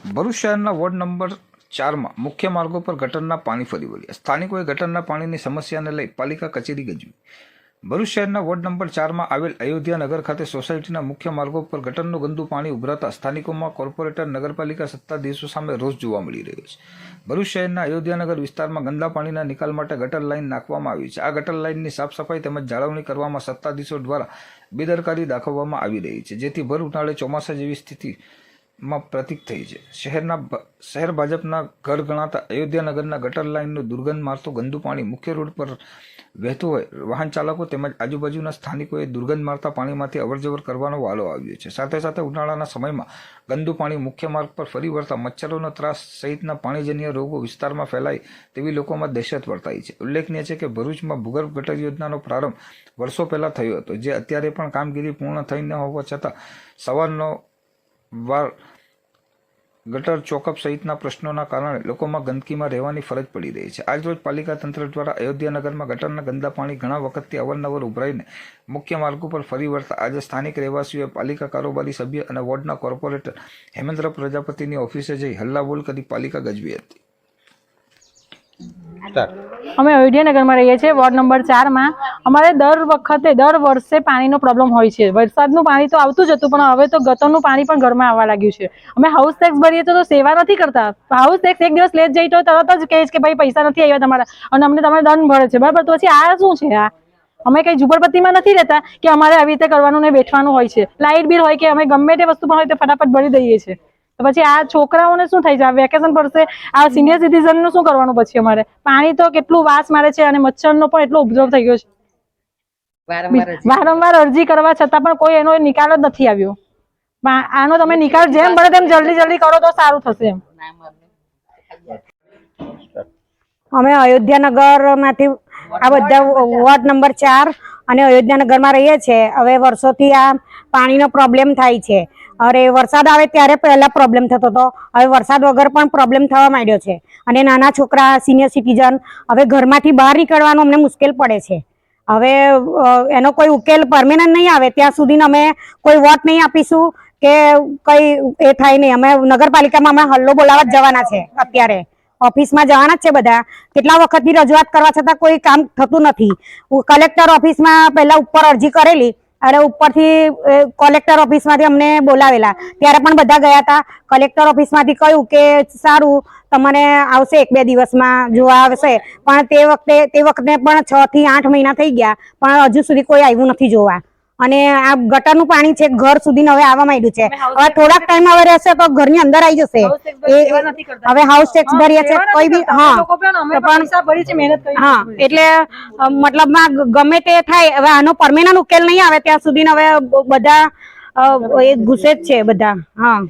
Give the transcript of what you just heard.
ભરૂચ શહેરના ward number ચારમાં મુખ્ય માર્ગો પર ગટરના પાણી ફરી વળ્યા. સ્થાનિકોએ ગટરના પાણીની સમસ્યાને લઈ પાલિકા કચેરી ગજવી. ભરૂચ શહેરના વોર્ડ નંબર ચારમાં આવેલ અયોધ્યા નગર ખાતે સોસાયટીના મુખ્ય માર્ગો પર ગટરનું ગંદુ પાણી ઉભરાતા સ્થાનિકોમાં કોર્પોરેટર, નગરપાલિકા, સત્તાધીશો સામે રોષ જોવા મળી રહ્યો છે. ભરૂચ શહેરના અયોધ્યાનગર વિસ્તારમાં ગંદા પાણીના નિકાલ માટે ગટર લાઇન નાખવામાં આવી છે. આ ગટર લાઇનની સાફ સફાઈ તેમજ જાળવણી કરવામાં સત્તાધીશો દ્વારા બેદરકારી દાખવવામાં આવી રહી છે, જેથી ભર ઉનાળે ચોમાસા જેવી સ્થિતિમાં પ્રતીક થઈ છે. શહેરના શહેર ભાજપના ઘર ગણાતા અયોધ્યાનગરના ગટર લાઇનનું દુર્ગંધ મારતું ગંદુ પાણી મુખ્ય રોડ પર વહેતું હોય. વાહન ચાલકો તેમજ આજુબાજુના સ્થાનિકોએ દુર્ગંધ મારતા પાણીમાંથી અવરજવર કરવાનો વાલો આવ્યો છે. સાથે સાથે ઉનાળાના સમયમાં ગંદુ પાણી મુખ્ય માર્ગ પર ફરી વળતા મચ્છરોનો ત્રાસ સહિતના પાણીજન્ય રોગો વિસ્તારમાં ફેલાય તેવી લોકોમાં દહેશત વર્તાઈ છે. ઉલ્લેખનીય છે કે ભરૂચમાં ભૂગર્ભ ગટર યોજનાનો પ્રારંભ વર્ષો પહેલાં થયો હતો, જે અત્યારે પણ કામગીરી પૂર્ણ થઈ ન હોવા છતાં સવારનો વાર ગટર ચોકઅપ સહિતના પ્રશ્નોના કારણે લોકોમાં ગંદકીમાં રહેવાની ફરજ પડી રહી છે. આજરોજ પાલિકા તંત્ર દ્વારા અયોધ્યાનગરમાં ગટરના ગંદા પાણી ઘણા વખતથી અવારનવાર ઉભરાઈને મુખ્ય માર્ગ ઉપર ફરી વળતા આજે સ્થાનિક રહેવાસીઓએ પાલિકા કારોબારી સભ્ય અને વોર્ડના કોર્પોરેટર હેમેન્દ્ર પ્રજાપતિની ઓફિસે જઈ હલ્લાબોલ કરી પાલિકા ગજવી હતી. અમે અયોધ્યાનગરમાં રહીએ છીએ, વોર્ડ નંબર ચારમાં. અમારે દર વખતે, દર વર્ષે પાણીનો પ્રોબ્લેમ હોય છે. વરસાદનું પાણી તો આવતું જ હતું, પણ હવે તો ગટરનું પાણી પણ ઘરમાં આવવા લાગ્યું છે. અમે હાઉસ ટેક્સ ભરીએ તો સેવા નથી કરતા. હાઉસ ટેક્સ એક દિવસ લેટ જઈ તો તરત જ કહે છે કે ભાઈ પૈસા નથી આવ્યા તમારા. અને અમને તમે દંડ ભરે છે. બરાબર? તો પછી આ શું છે આ? અમે કઈ ઝુંપડપટ્ટીમાં નથી રહેતા કે અમારે આવી રીતે કરવાનું ને બેઠવાનું હોય છે. લાઇટ બિલ હોય કે અમે ગમે તે વસ્તુ પણ હોય તે ફટાફટ ભરી દઈએ છીએ. તો પછી આ છોકરાઓને શું થાય છે? આ વેકેશન પડશે આ સિનિયર સિટીઝનનું શું કરવાનું પછી અમારે? પાણી તો કેટલું વાસ મારે છે અને મચ્છરનો પણ એટલો ઓબ્ઝર્વ થઈ ગયો છે. વારંવાર અરજી. કરવા છતાં પણ કોઈ એનો નિકાલ જ નથી આવ્યો. આનો તમે નિકાલ જેમ બને તેમ જલ્દી જલ્દી કરો તો સારું થશે એમ. અમે અયોધ્યાનગરમાંથી આ બધા વોર્ડ નંબર ચાર અને અયોધ્યાનગરમાં રહીએ છીએ. હવે વર્ષોથી આ પાણીનો પ્રોબ્લેમ થાય છે. અરે, વરસાદ આવે ત્યારે પહેલા પ્રોબ્લેમ થતો હતો. હવે વરસાદ વગર પણ પ્રોબ્લેમ થવા માંડ્યો છે. અને નાના છોકરા સિનિયર સિટીઝન હવે ઘરમાંથી બહાર નીકળવાનું અમને મુશ્કેલ પડે છે. હવે એનો કોઈ ઉકેલ પરમેનન્ટ નહીં આવે. ત્યાં સુધી અમે કોઈ વોટ નહીં આપીશું કે કઈ એ થાય નહીં. અમે નગરપાલિકામાં અમે હલ્લો બોલાવા જ જવાના છે અત્યારે. ઓફિસમાં જવાના જ છે બધા. કેટલા વખતની રજૂઆત કરવા છતાં કોઈ કામ થતું નથી. કલેક્ટર ઓફિસમાં પહેલા ઉપર અરજી કરેલી. અને ઉપરથી કલેક્ટર ઓફિસમાંથી અમને બોલાવેલા. ત્યારે પણ બધા ગયા હતા કલેક્ટર ઓફિસમાંથી કહ્યું કે, સારું, તમને આવશે એક બે દિવસમાં, જોવા આવશે. પણ તે વખતે તે વખતે પણ છ થી આઠ મહિના થઈ ગયા. પણ હજુ સુધી કોઈ આવ્યું નથી જોવા. અને આ ગટરનું પાણી છે ઘર સુધી હવે આવવા માંડ્યું છે. હવે થોડાક ટાઈમ હવે રહેશે તો ઘરની અંદર આવી જશે. એ- હવે હાઉસ ટેક્સ ભરીએ છે કોઈ બી હા. પણ હા એટલે મતલબમાં ગમે તે થાય હવે આનો પરમેનન્ટ ઉકેલ નહીં આવે ત્યાં સુધી હવે બધા ઘૂસે જ છે બધા. હા.